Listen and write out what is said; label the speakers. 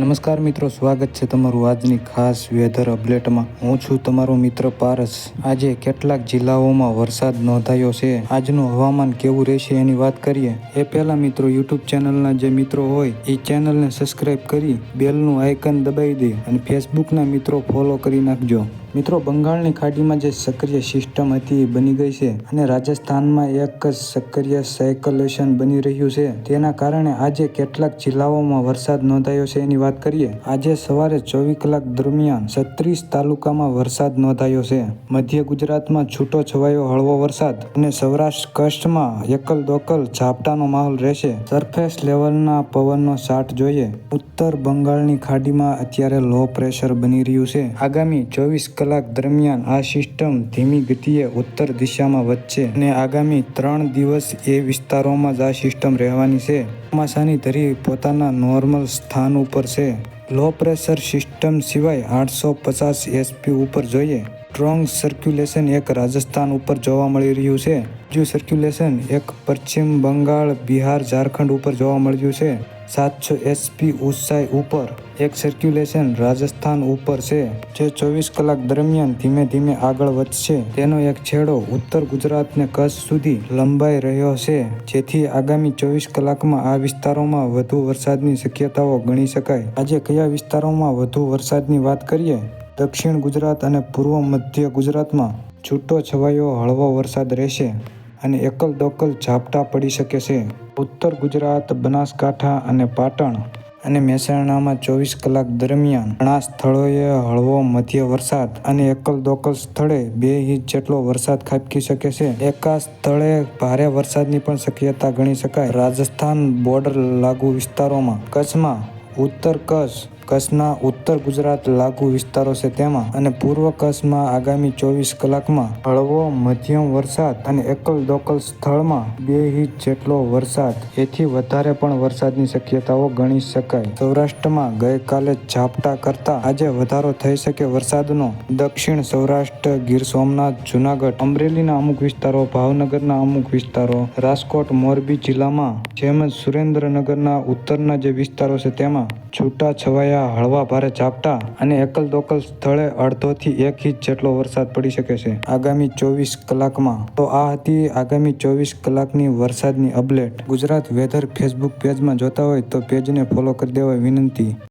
Speaker 1: નમસ્કાર મિત્રો, સ્વાગત છે તમારું આજની ખાસ વેધર અપડેટમાં હું છું તમારો મિત્ર પારસ. આજે કેટલાક જિલ્લાઓમાં વરસાદ નોંધાયો છે. આજનું હવામાન કેવું રહેશે એની વાત કરીએ. એ પહેલા મિત્રો યુટ્યુબ ચેનલના જે મિત્રો હોય, એ ચેનલને સબસ્ક્રાઇબ કરી, બેલનું આઇકન દબાવી દે અને ફેસબુકના મિત્રો ફોલો કરી નાખજો. મિત્રો, બંગાળની ખાડીમાં જે સક્રિય સિસ્ટમ હતી એ બની ગઈ છે અને રાજસ્થાનમાં એક જ સક્રિય સાયકલેશન બની રહ્યું છે. તેના કારણે આજે કેટલાક જિલ્લાઓમાં વરસાદ નોંધાયો છે. એની વાત કરીએ, આજે સવારે ચોવીસ કલાક દરમિયાન છત્રીસ તાલુકામાં વરસાદ નોંધાયો છે. મધ્ય ગુજરાતમાં છૂટો છવાયો હળવો વરસાદ અને સૌરાષ્ટ્ર કચ્છમાં એકલ દોકલ ઝાપટાનો માહોલ રહેશે. સરફેસ લેવલના પવનનો સાટ જોઈએ. ઉત્તર બંગાળની ખાડીમાં અત્યારે લો પ્રેશર બની રહ્યું છે. આગામી ચોવીસ કલાક દરમિયાન આ સિસ્ટમ ધીમી ગતિએ ઉત્તર દિશામાં વધશે અને આગામી ત્રણ દિવસ એ વિસ્તારોમાં જ આ સિસ્ટમ રહેવાની છે. ચોમાસાની ધરી પોતાના નોર્મલ સ્થાન ઉપર છે. લો પ્રેશર સિસ્ટમ સિવાય આઠસો પચાસ એસપી ઉપર જોઈએ. સ્ટ્રોંગ સર્ક્યુલેશન એક રાજસ્થાન ઉપર જોવા મળી રહ્યું છે. બીજું સર્ક્યુલેશન એક પશ્ચિમ બંગાળ, બિહાર, ઝારખંડ ઉપર જોવા મળ્યું છે. સાતસો એસપી ઊંચાઈ ઉપર એક સર્ક્યુલેશન રાજસ્થાન ઉપર છે. જે ચોવીસ કલાક દરમિયાન ધીમે ધીમે આગળ વધશે. તેનો એક છેડો ઉત્તર ગુજરાતને કચ્છ સુધી લંબાઈ રહ્યો છે. જેથી આગામી ચોવીસ કલાકમાં આ વિસ્તારોમાં વધુ વરસાદની શક્યતાઓ ગણી શકાય. આજે કયા વિસ્તારોમાં વધુ વરસાદની વાત કરીએ? દક્ષિણ ગુજરાત અને પૂર્વ મધ્ય ગુજરાતમાં છૂટો છવાયો હળવો વરસાદ રહેશે અને એકલ દોકલ ઝાપટા પડી શકે છે. ઉત્તર ગુજરાત, બનાસકાંઠા અને પાટણ અને મહેસાણામાં ચોવીસ કલાક દરમિયાન ઘણા સ્થળોએ હળવો મધ્ય વરસાદ અને એકલ દોકલ સ્થળે બે ઇંચ જેટલો વરસાદ ખાબકી શકે છે. એકા સ્થળે ભારે વરસાદની પણ શક્યતા ગણી શકાય. રાજસ્થાન બોર્ડર લાગુ વિસ્તારોમાં કચ્છમાં ઉત્તર કચ્છ કચ્છના ઉત્તર ગુજરાત લાગુ વિસ્તારો છે તેમાં અને પૂર્વ કચ્છમાં આગામી ચોવીસ કલાકમાં હળવો મધ્યમ વરસાદ અને એકલ દોકલ સ્થળમાં બે ઇંચ જેટલો વરસાદ. એથી વધારે પણ વરસાદની શક્યતાઓ ગણી શકાય. સૌરાષ્ટ્રમાં ગઈકાલે ઝાપટા કરતા આજે વધારો થઈ શકે વરસાદનો. દક્ષિણ સૌરાષ્ટ્ર, ગીર સોમનાથ, જુનાગઢ, અમરેલીના અમુક વિસ્તારો, ભાવનગરના અમુક વિસ્તારો, રાજકોટ, મોરબી જિલ્લામાં જેમજ સુરેન્દ્રનગરના ઉત્તરના જે વિસ્તારો છે તેમાં છૂટા છવાયા હળવા, ભારે ઝાપટા અને એકલ દોકલ સ્થળે અડધોથી એક ઇંચ જેટલો વરસાદ પડી શકે છે. આગામી ચોવીસ કલાકમાં તો આ હતી આગામી ચોવીસ કલાકની વરસાદની અપડેટ. ગુજરાત વેધર ફેસબુક પેજમાં જોતા હોય તો પેજને ફોલો કરી દેવા વિનંતી.